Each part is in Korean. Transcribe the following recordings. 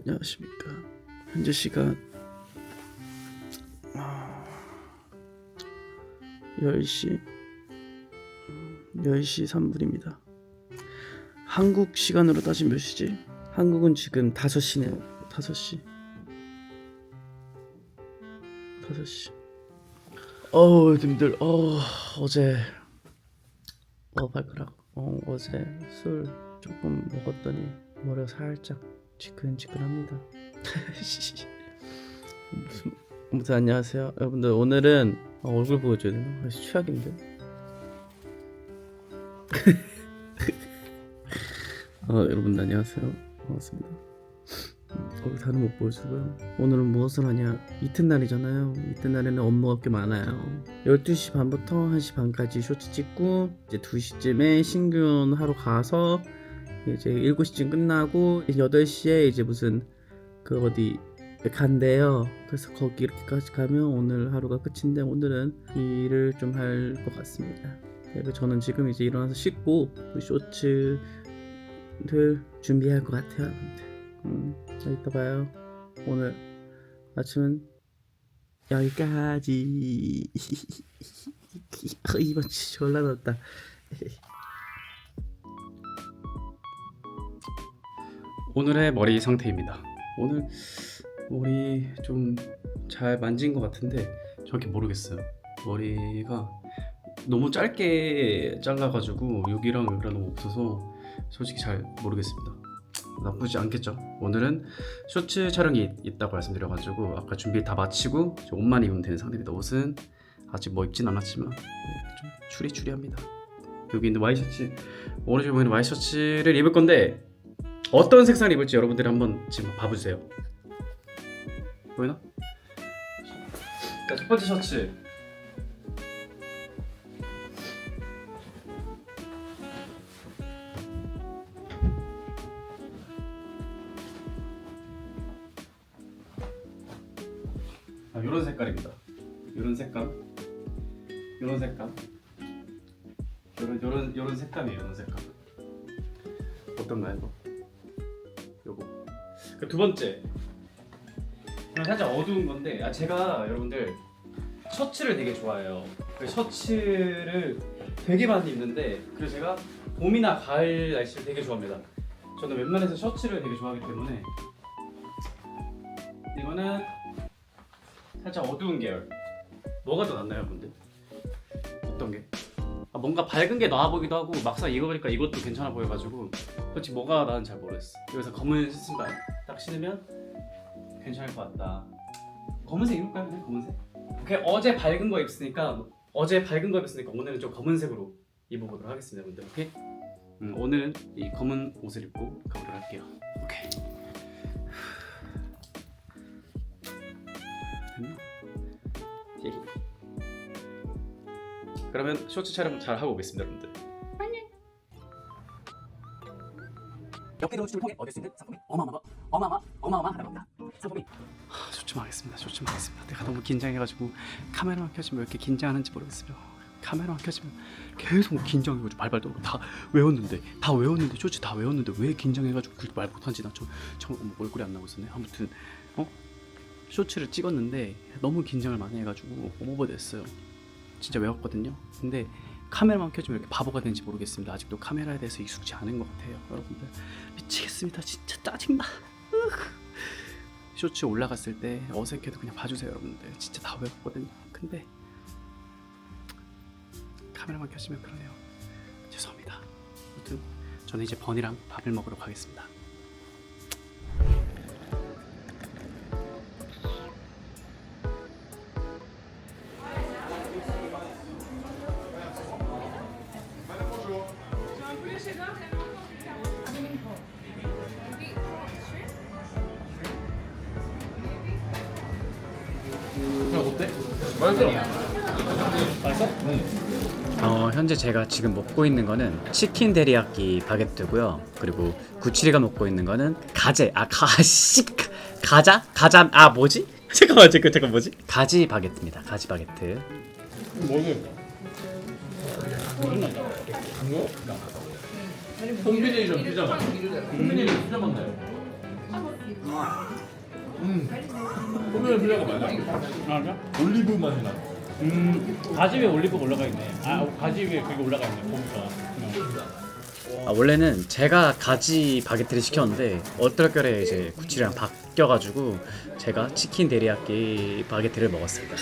안녕하십니까. 현재 시간 아, 10시 10시 3분입니다. 한국 시간으로 따지면 몇 시지? 한국은 지금 5시네요. 5시. 5시. 어우, 님들. 어, 어제 어, 발가락. 어, 어제 술 조금 먹었더니 머리가 살짝 지끈지끈합니다. 무슨 아무튼 안녕하세요, 여러분들. 오늘은 어, 얼굴 보여줘야 되나? 아주 최악인데. 어, 여러분들 안녕하세요. 반갑습니다. 음, 얼굴 다는 못 보여주고요. 오늘은 무엇을 하냐? 이튿날이잖아요. 이튿날에는 업무가 꽤 많아요. 12시 반부터 1시 반까지 쇼츠 찍고 이제 2시쯤에 신규원 하러 가서 이제 7시쯤 끝나고 8시에 이제 무슨 그 어디 간대요. 그래서 거기 이렇게까지 가면 오늘 하루가 끝인데 오늘은 일을 좀 할 것 같습니다. 그리고 저는 지금 이제 일어나서 씻고 그 쇼츠를 준비할 것 같아요. 음, 자, 이따 봐요. 오늘 아침은 여기까지. 아, 이번 진짜 졸라 넣었다. 오늘의 머리 상태입니다. 오늘 머리 좀 잘 만진 것 같은데 정확히 모르겠어요. 머리가 너무 짧게 잘라가지고 여기랑 여기랑 너무 없어서 솔직히 잘 모르겠습니다. 나쁘지 않겠죠. 오늘은 쇼츠 촬영이 있다고 말씀드려가지고 아까 준비 다 마치고 옷만 입으면 되는 상태입니다. 옷은 아직 뭐 입진 않았지만 네, 좀 추리추리합니다. 여기 있는 와이셔츠 오른쪽에 보이는 와이셔츠를 입을 건데 어떤 색상을 입을지 여러분들이 한번 지금 봐보세요. 보이나? 자, 첫 번째 셔츠. 아, 이런 색깔입니다. 이런 색감. 이런 색감. 이런 이런 이런 색감이에요. 이런 색감. 어떤가요. 그두 번째. 이건 살짝 어두운 건데, 아 제가 여러분들 셔츠를 되게 좋아해요. 그 셔츠를 되게 많이 입는데, 그래서 제가 봄이나 가을 날씨를 되게 좋아합니다. 저는 웬만해서 셔츠를 되게 좋아하기 때문에 이거는 살짝 어두운 계열. 뭐가 더 낫나요, 여러분들? 어떤 게? 아, 뭔가 밝은 게 나아 보기도 하고 막상 입어보니까 이것도 괜찮아 보여가지고 솔직히 뭐가 나은 잘 모르겠어. 그래서 검은 신발 딱 신으면 괜찮을 것 같다. 검은색 입을까요? 그냥 검은색? 오케이 어제 밝은 거 입었으니까 어제 밝은 거 입었으니까 오늘은 좀 검은색으로 입어보도록 하겠습니다, 여러분들. 오케이? 음, 오늘은 이 검은 옷을 입고 가보도록 할게요. 오케이. 그러면 쇼츠 촬영 잘 하고 오겠습니다, 여러분들. 역대로 수출을 통해 얻을 수 있는 상품이 어마어마 어마어마 어마어마하다고 합니다. 상품이 하, 조심하겠습니다. 조심하겠습니다. 내가 너무 긴장해가지고 카메라만 켜지면 왜 이렇게 긴장하는지 모르겠어요. 카메라만 켜지면 계속 긴장해가지고 발발 떨고 다 외웠는데 다 외웠는데 쇼츠 다 외웠는데 왜 긴장해가지고 그렇게 말 못한지 나좀 참 얼굴이 안 나오고 있었네. 아무튼 어 쇼츠를 찍었는데 너무 긴장을 많이 해가지고 오버됐어요. 진짜 외웠거든요. 근데 카메라만 켜지면 이렇게 바보가 되는지 모르겠습니다. 아직도 카메라에 대해서 익숙지 않은 것 같아요, 여러분들. 미치겠습니다. 진짜 짜증나. 쇼츠 올라갔을 때 어색해도 그냥 봐주세요 여러분들. 진짜 다 외웠거든요. 근데 카메라만 켜지면 그러네요. 죄송합니다. 아무튼 저는 이제 버니랑 밥을 먹으러 가겠습니다 어, 현재 제가 지금 먹고 있는 거는 치킨 데리야끼 바게트고요. 그리고 구칠이가 먹고 있는 거는 가재. 아, 가시 가자? 가자. 아, 뭐지? 잠깐만, 잠깐 잠깐 뭐지? 가지 바게트입니다. 가지 바게트. 콤비네이션 피자 맛. 콤비네이션 피자 맛 나요. 소면 필요가 많아. 맞아? 올리브 맛이 나. 음 가지 위에 올리브가 올라가 있네. 아 가지 위에 그게 올라가 있네. 보니까. 아, 원래는 제가 가지 바게트를 시켰는데 어떨결에 이제 구치랑 바뀌어가지고 제가 치킨 데리야끼 바게트를 먹었습니다.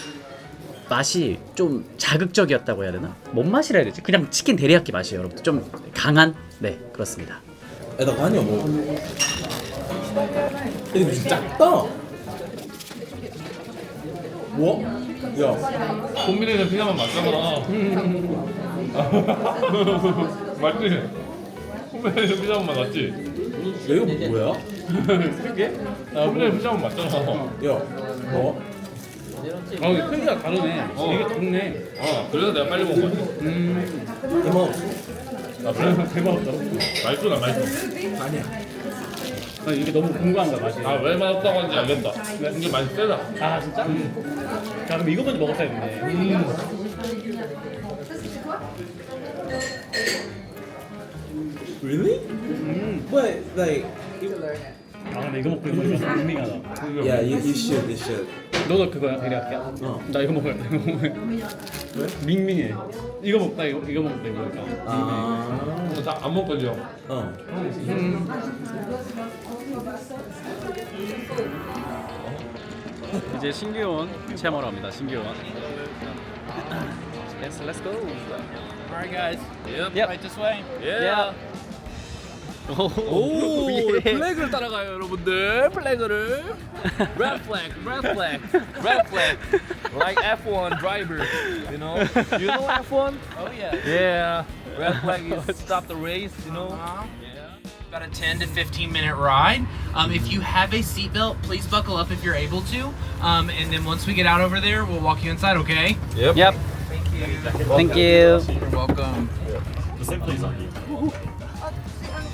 맛이 좀 자극적이었다고 해야 되나? 뭔 맛이라 해야 되지? 그냥 치킨 데리야끼 맛이에요, 여러분. 좀 강한 네 그렇습니다. 에다 아니야 뭐. 근데 무슨 작다. 뭐? 야. 콤비네이션 피자만 맞잖아. 맞지? 콤비네이션 피자만 맞지? 야 이거 뭐야? 그게? 아, 콤비네이션 피자만 맞잖아. 야. 뭐? 아 이게 크기가 다르네. 어. 이게 작네. 어, 그래서 내가 빨리 먹은 거지. 음. 이모. 아, 그래? 대박이다. 맛있어, 나 맛있어. 아니야. 아 이게 너무 궁금한 거야 맛이. 아, 왜 맛없다고 하는지 알겠다. 이게 맛이 세다. 아 진짜? 음. 자 그럼 이거 먼저 먹었어야 했네. Really? But like, 아 근데 이거 먹고 이거 먹으면 밍밍하다. yeah, you, you should, you should. 너도 그거야 데리야끼? 어. 나 이거 먹어야 돼. 이거 먹어야 돼. 밍밍해. 이거 먹다 이거 이거 먹다 이거 먹다. 아. 어, 다안 먹거든요. 어. 이제 신규원 체험하러 갑니다. 신규원. Let's let's go. Alright, guys. Yep, Yep. right this way. Yeah. 오, 예. 플래그를 따라가요, 여러분들. 플래그를. Red flag, red flag, red flag. Like F1 driver, you know? You know F1? Oh yeah. Yeah. Red flag is stop the race, you know? Yeah. about a 10 to 15 minute ride. Um, if you have a seatbelt, please buckle up if you're able to. Um, and then once we get out over there, we'll walk you inside, okay? Yep. Yep. Thank you. Thank you. You're welcome.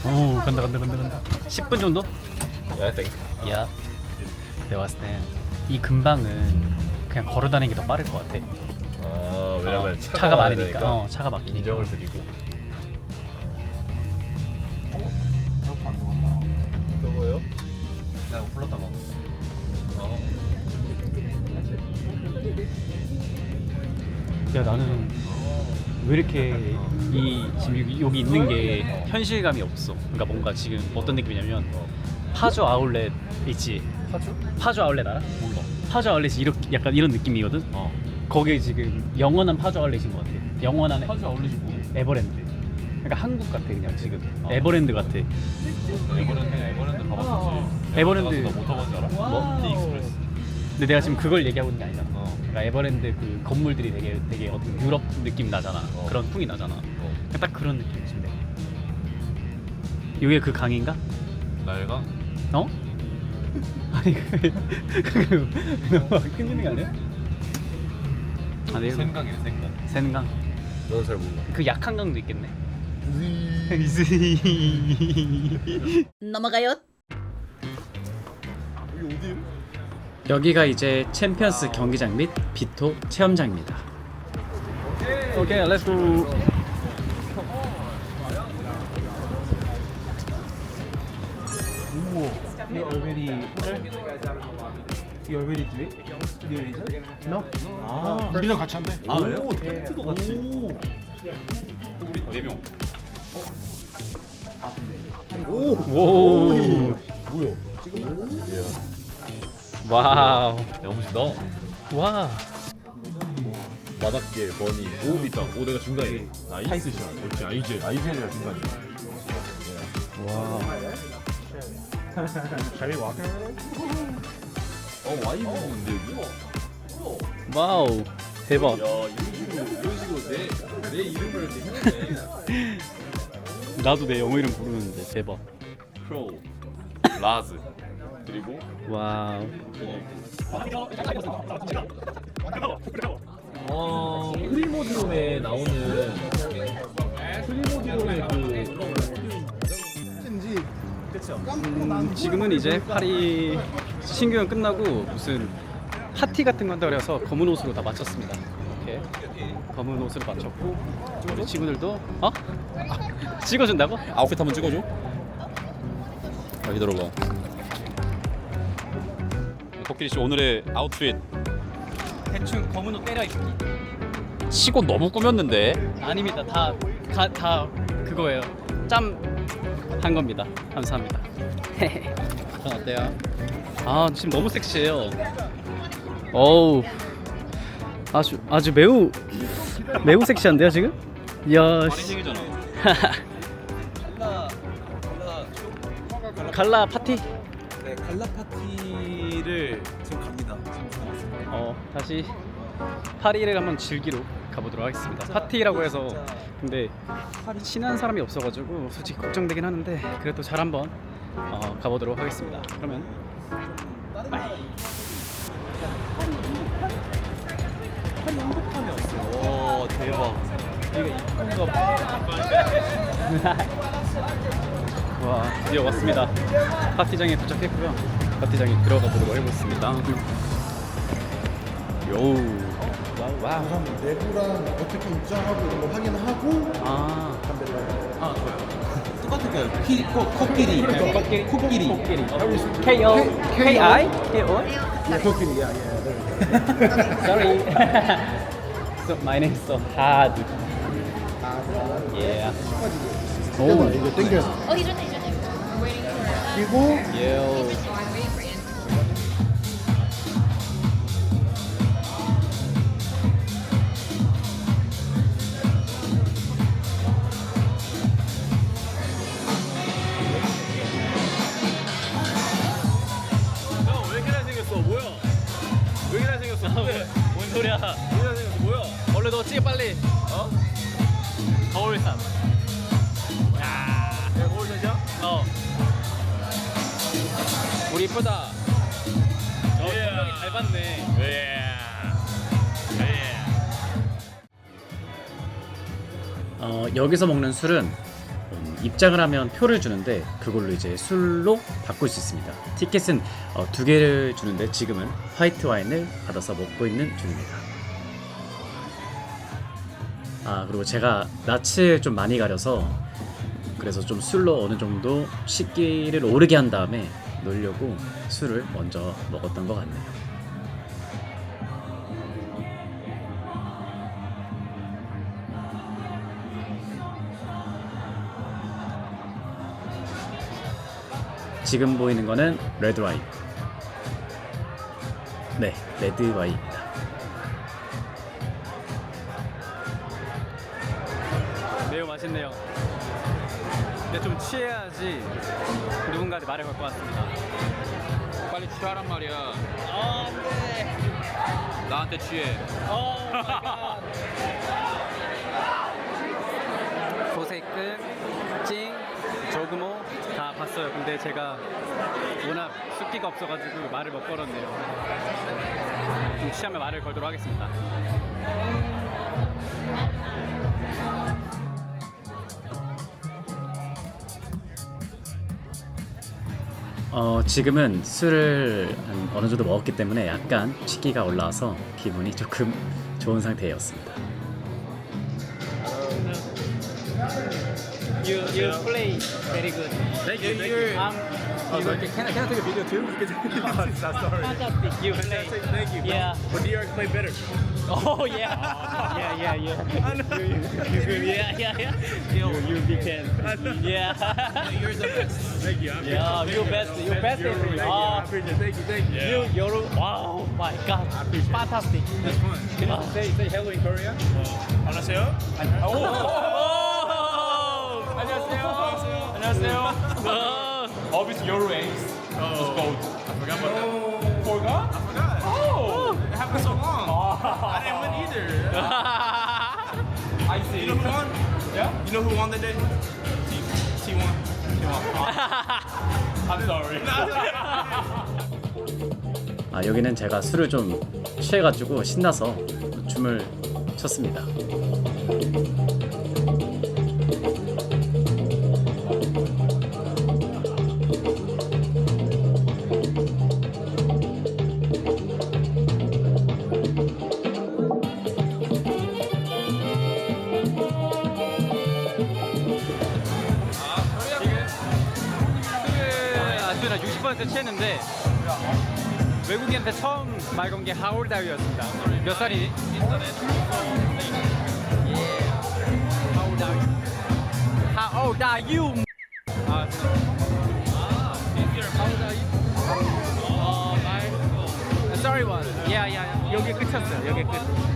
오 간다 간다 간다 간다. 10분 정도? I think. 야. 내가 봤을 땐이 근방은 그냥 걸어 다니는 게 더 빠를 것 같아. 아, 왜냐면 차가, 많으니까. 어 차가 막히니까. 인정을 드리고. 불렀다 봐야 나는 왜 이렇게 이 지금 여기, 있는 게 현실감이 없어 그러니까 뭔가 지금 어떤 느낌이냐면 파주 아울렛 있지 파주? 파주 아울렛 알아? 몰라. 파주 아울렛이 이렇게 약간 이런 느낌이거든 어. 거기 지금 영원한 파주 아울렛인 것 같아 영원한 파주 아울렛이 뭐야? 에버랜드 그러니까 한국 같아 그냥 지금 어. 에버랜드 같아 에버랜드 에버랜드 가봤었지. 에버랜드. 나못 타본 줄 알아? 뭐? 익스프레스. 근데 내가 지금 그걸 얘기하고 있는 게 아니잖아 어. 그러니까 에버랜드 그 건물들이 되게 되게 어떤 유럽 느낌 나잖아 어. 그런 풍이 나잖아 어. 그냥 딱 그런 느낌이신데 이게 그 강인가? 날가? 어? 아니 그 그- 너무 흔드는 거 아니야? 아, 네. 생강이네 생강. 센강 너는 잘 몰라. 그 약한 강도 있겠네 넘어가요. 여기 가 이제 챔피언스 경기장 및 비토 체험장입니다. 오케이, 렛츠고. You already You already do it? No. 아, 우리랑 같이 한대. 아, 오, 텐트도 같이. 오. 뭐야? 와우. 너무 멋있다. 와. 바닥에 버니 오 있다. 오 내가 중간에. 나이스샷. 그렇지 아이제. 아이제가 중간에. 어 와이브 있는데 여기? 와우. 대박. 야 이런 식으로 이런 식으로 내, 내 이름을 이렇게 해놓네. 나도 내 영어 이름 부르는데 대박. 크로우, 라즈, 그리고 와우. 어 프리모디움에 나오는 프리모디움의 그 음, 지금은 이제 파리 신규현 끝나고 무슨 파티 같은 거 한다 그래서 검은 옷으로 다 맞췄습니다. 이렇게 검은 옷으로 맞췄고 우리 친구들도 어? 아, 찍어준다고? 아웃핏 한번 찍어줘. 아 기다려봐. 코끼리 씨 오늘의 아웃핏 대충 검은 옷 때려 입기. 치고 너무 꾸몄는데 아닙니다. 다, 다, 다 그거예요. 짬 한 겁니다. 감사합니다. 전 어때요? 아 지금 너무 섹시해요. 어우 아주 아주 매우 매우 섹시한데요 지금? 이야 씨. 생이잖아 갈라 파티? 네, 갈라 파티 다시 파리를 한번 즐기러 가보도록 하겠습니다. 파티라고 해서 근데 친한 사람이 없어가지고 솔직히 걱정되긴 하는데 그래도 잘 한번 어, 가보도록 하겠습니다. 그러면 오, 대박. 와 드디어 왔습니다. 파티장에 도착했고요. 파티장에 들어가 보도록 해보겠습니다. 요 와우 와우 우선 내부랑 어떻게 입장하고 이런 거 확인하고 아 아, 좋아요. 똑같을까요? 키, 코, 코끼리. 코끼리 코끼리. 코끼리 K O K I K O 예, 코끼리 야 예. Sorry. so my name is so hard. Yeah. 오 이거 땡겨. Oh, he's right there. He's right there. We're waiting for. 그리고 Yo. I'm waiting for 소리야? 왜 잘생겼어? 뭐야? 얼른 너 찍어 빨리. 어? 거울삼. 야, 거울 되죠? 어. 우리 이쁘다. 어, 예. 성격이 잘 봤네. 예. 예. 어, 여기서 먹는 술은 음, 입장을 하면 표를 주는데 그걸로 이제 술로 바꿀 수 있습니다. 티켓은 어, 두 개를 주는데 지금은 화이트 와인을 받아서 먹고 있는 중입니다. 아 그리고 제가 낯을 좀 많이 가려서 그래서 좀 술로 어느 정도 식기를 오르게 한 다음에 놀려고 술을 먼저 먹었던 것 같네요. 지금 보이는 거는 레드 와인. 네, 레드 와인입니다. 매우 맛있네요. 근데 좀 취해야지 누군가한테 걸것 같습니다. 빨리 취하란 말이야. 아, 네. 나한테 취해. 오 마이 갓. 소세끈, 찡, 조그모 다 봤어요. 근데 제가 워낙 숫기가 없어가지고 말을 못 걸었네요. 좀 취하면 말을 걸도록 하겠습니다. 어, 지금은 술을 한 어느 정도 먹었기 때문에 약간 취기가 올라와서 기분이 조금 좋은 상태였습니다. You you play very good. Thank you. Thank you. Um, Oh, sorry. Can I, can I take a video too? sorry. fantastic. You play. Thank you. Yeah. But New York play better. Oh yeah. yeah yeah yeah. You, you, you good. Yeah yeah yeah. You you big fan. Yeah. You're the best. Thank you. I appreciate yeah. it. You best. You best. You're, thank you. I Ah. appreciate it. Thank you. Thank you. You you're wow my god. Fantastic. That's fun. Can you say say hello in Korea? 안녕하세요. 안녕하세요. 안녕하세요. Obviously your race was gold. I forgot about that. Forgot? I forgot. Oh, it happened so long. I didn't win either. I see. You know who won? Yeah. You know who won that day? T T one. T one. I'm sorry. 아 여기는 제가 술을 좀 취해가지고 신나서 춤을 췄습니다. 술을 아주 60% 취했는데 외국인한테 처음 말 건게 하울 다유였습니다. 몇 old are you? 아? 어, 말. Sorry one. Yeah, yeah. 여기 끝이었어요. 여기 끝.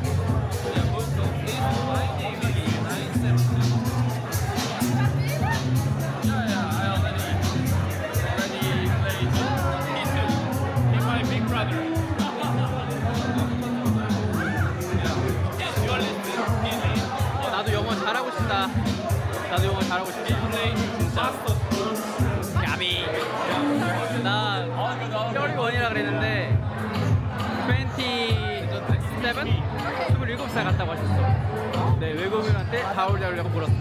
올 다올려고 물었어.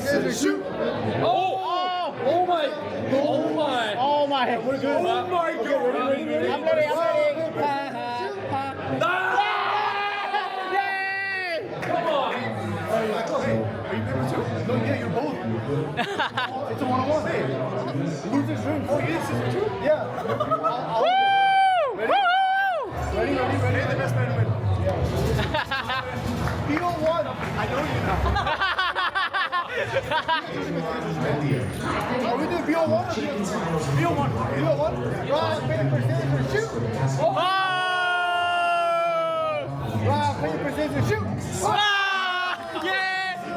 Scissors, shoot. Oh! Oh my! Oh my! Oh my. We're good. Oh my god! Okay, Ready, ready, ready? I'm ready, I'm ready. Ha, ha, ha. Come on! Hey, Are you paper too? No, yeah, you're both. it's a one-on-one. Hey, losers room. Oh, you did scissors too? Yeah. I'll- I'll- Ready, ready, ready. Hey, the best man win. Yeah. Feel one. I know you now. Are we doing BO1 or BO1? BO1. Rock, paper, scissors, shoot. Rock, paper, scissors, shoot. 와! 예!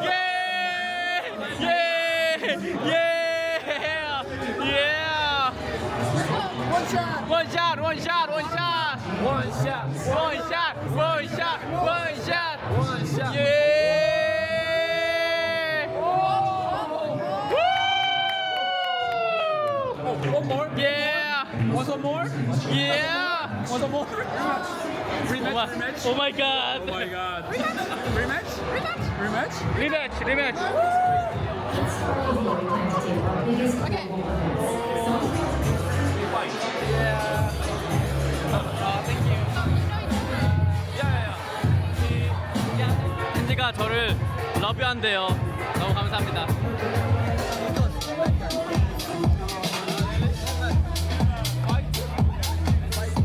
예! 예! 예! 예! One shot. 원샷 원샷 원샷 원샷 원샷 원샷 원샷 원샷 예! One more? Yeah! One more? Yeah! One more? Rematch? Rematch? Oh my god! Oh my god! Rematch? Rematch? Rematch? Rematch! Okay. 팬지가 저를 러브한대요. 너무 감사합니다.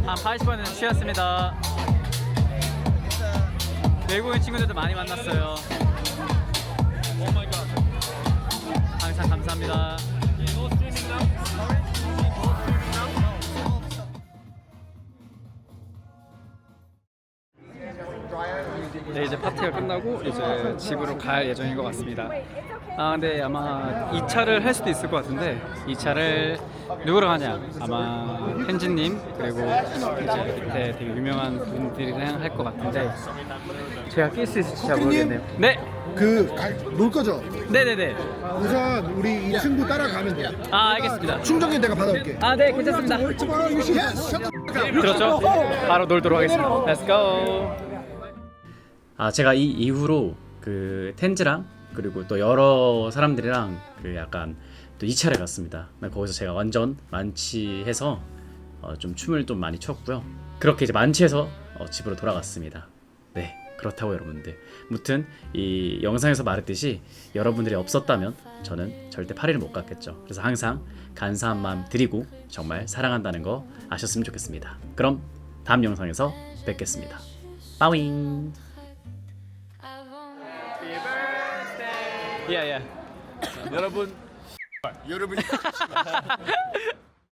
한 80번은 쉬었습니다. 외국인 친구들도 많이 만났어요. 항상 감사합니다. 네 이제 파티가 끝나고 이제 집으로 갈 예정인 것 같습니다. 아 근데 아마 2차를 할 수도 있을 것 같은데 2차를 누구랑 하냐? 아마 펜지님 그리고 이제 밑에 되게 유명한 분들이랑 할 것 같은데 제가 낄 수 있을지 잘 모르겠네요. 네, 그, 갈- 놀 거죠? 네네네. 우선 우리 이 친구 따라가면 돼. 아 알겠습니다. 충전기 내가 받아올게. 아 네 괜찮습니다. 그렇죠. 바로 놀도록 하겠습니다. Let's go. 아 제가 이 이후로 그 텐즈랑 그리고 또 여러 사람들이랑 그 약간 또 2차를 갔습니다. 거기서 제가 완전 만취해서 어, 좀 춤을 좀 많이 췄고요. 그렇게 이제 만취해서 어, 집으로 돌아갔습니다. 네, 그렇다고 여러분들. 무튼 이 영상에서 말했듯이 여러분들이 없었다면 저는 절대 파리를 못 갔겠죠. 그래서 항상 간사한 마음 드리고 정말 사랑한다는 거 아셨으면 좋겠습니다. 그럼 다음 영상에서 뵙겠습니다. 빠윙. Yeah, yeah. 여러분 여러분이